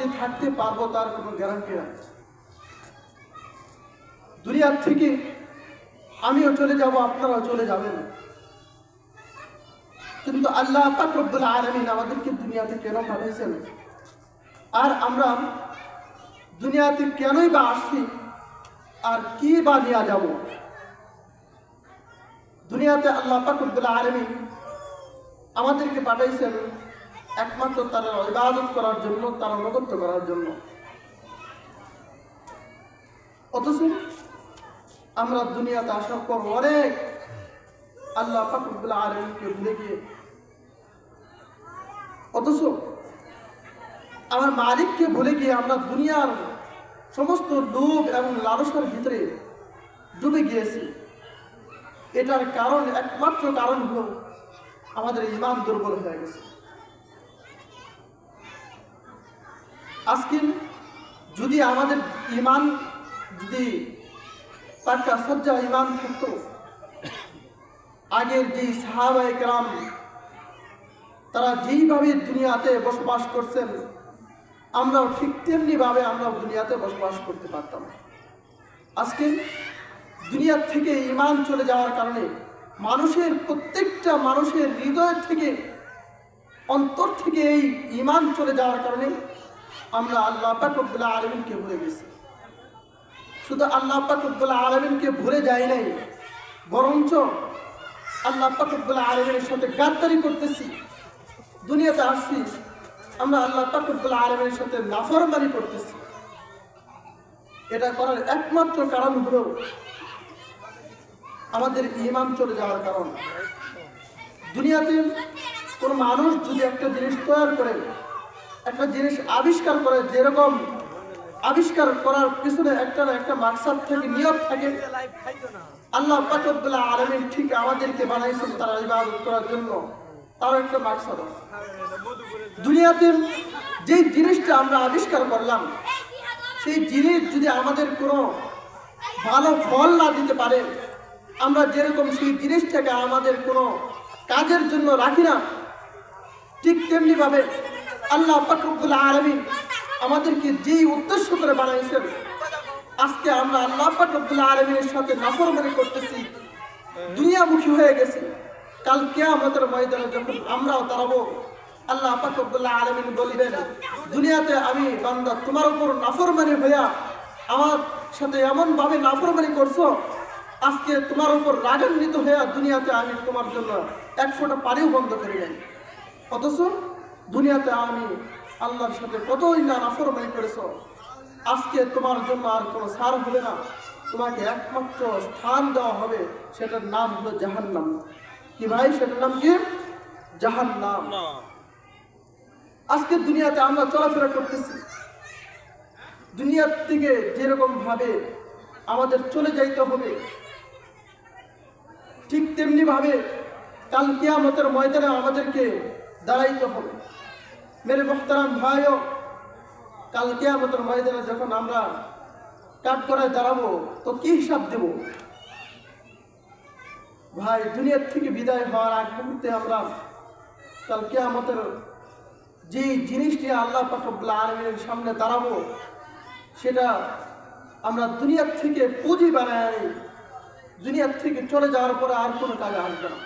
যে থাকতে পারব তার কোনো গ্যারান্টি নাই। দুনিয়ার থেকে আমিও চলে যাব, আপনারাও চলে যাবেন। কিন্তু আল্লাহ পাক রব্বুল আলামিন আমাদেরকে দুনিয়াতে কেন পাঠাইছেন আর আমরা দুনিয়াতে কেনই বা আসছি? আর কি বা নিয়ে যাব? দুনিয়াতে আল্লাহ পাক রব্বুল আলামিন আমাদেরকে পাঠাইছেন একমাত্র তার ইবাদত করার জন্য, তার অনুগত্য করার জন্য। অথচ আমরা দুনিয়াতে আসার পর অনেক আল্লাহ ফাকরুল আলমকে ভুলে গিয়ে, অথচ আমার মালিককে ভুলে গিয়ে আমরা দুনিয়ার সমস্ত লোভ এবং লালসার ভিতরে ডুবে গিয়েছি। এটার কারণ, একমাত্র কারণ হল আমাদের ইমান দুর্বল হয়ে গেছে। আজকে যদি আমাদের ইমান যদি পাক্কা সজ্জা ইমান থাকতো, আগের যে সাহাবায়ে কেরাম তারা যেইভাবে দুনিয়াতে বসবাস করছেন, আমরাও ঠিক তেমনিভাবে আমরাও দুনিয়াতে বসবাস করতে পারতাম। আজকে দুনিয়ার থেকে ইমান চলে যাওয়ার কারণে মানুষের প্রত্যেকটা মানুষের হৃদয় থেকে, অন্তর থেকে এই ইমান চলে যাওয়ার কারণে আমরা আল্লাহ পাকবুল্লাহ আলমিনকে ভুলে গেছি। শুধু আল্লাহ পাকবুল্লাহ আলমিনকে ভুলে যাই নাই, বরঞ্চ আল্লাহ পাকবুল্লাহ আলমিনের সাথে গাদ্দারি করতেছি। দুনিয়াতে আসছি, আমরা আল্লাহ পাকবুল্লাহ আলমিনের সাথে নাফরমানি করতেছি। এটা করার একমাত্র কারণ হলো আমাদের ইমান চলে যাওয়ার কারণ। দুনিয়াতে কোনো মানুষ যদি একটা জিনিস তৈরি করে একটা জিনিস আবিষ্কার করে, যেরকম আবিষ্কার করার পিছনে একটা না একটা মাকসাদ থাকে নিয়ত থাকে। আল্লাহ পাকবুল্লাহ আলমিন ঠিক আমাদেরকে বানাইছেন তারা ইবাদত করার জন্য। তার একটা মাকসাদ দুনিয়াতে যে জিনিসটা আমরা আবিষ্কার করলাম, সেই জিনিস যদি আমাদের কোনো ভালো ফল না দিতে পারে, আমরা যেরকম সেই জিনিসটাকে আমাদের কোনো কাজের জন্য রাখি না, ঠিক তেমনিভাবে আল্লাহ পাকবুল আলমিন আমাদেরকে যেই উদ্দেশ্য করে বানাইছেন আজকে আমরা আল্লাহ পাকবুল আলমিনের সাথে নাফরমানি করতেছি, দুনিয়ামুখী হয়ে গেছি। কাল কেয়ামতের ময়দানে যখন আমরাও দাঁড়াবো, আল্লাহ পাকবুল্লাহ আলমিন বলিবেন, দুনিয়াতে আমি বান্দা, তোমার উপর নাফরমানি হইয়া আমার সাথে এমনভাবে নাফরমানি করছ, আজকে তোমার উপর রাগান্বিত হইয়া দুনিয়াতে আমি তোমার জন্য এক ফোঁটা পানিও বন্ধ করি নাই। অথচ দুনিয়াতে আমি আল্লাহর সাথে কতই না নাফরমানি করেছ? আজকে তোমার জন্য আর কোনো সার হবে না। তোমাকে একমাত্র স্থান দেওয়া হবে, সেটার নাম হলো জাহান্নাম। কি ভাই, সেটার নাম কি? জাহান্নাম। আজকে দুনিয়াতে আমরা চলাফেরা করতেছি। দুনিয়ার থেকে যেরকম ভাবে আমাদের চলে যাইতে হবে, ঠিক তেমনি ভাবে কাল কিয়ামতের ময়দানে আমাদেরকে দাঁড়াইতে হবে। মেরে মোহতারাম ভাইও কাল কিয়ামতের ময়দানে যখন আমরা কাঠ করায় দাঁড়াবো তো কি হিসাব দেব ভাই দুনিয়ার থেকে বিদায় হওয়ার আগ মুহূর্তে আমরা কাল কিয়ামতের যে জিনিসটি আল্লাহ পাকবুল্লাহ আলমীর সামনে দাঁড়াবো সেটা আমরা দুনিয়ার থেকে পুঁজি আনি দুনিয়ার থেকে চলে যাওয়ার পরে আর কোনো কাজে আসবে না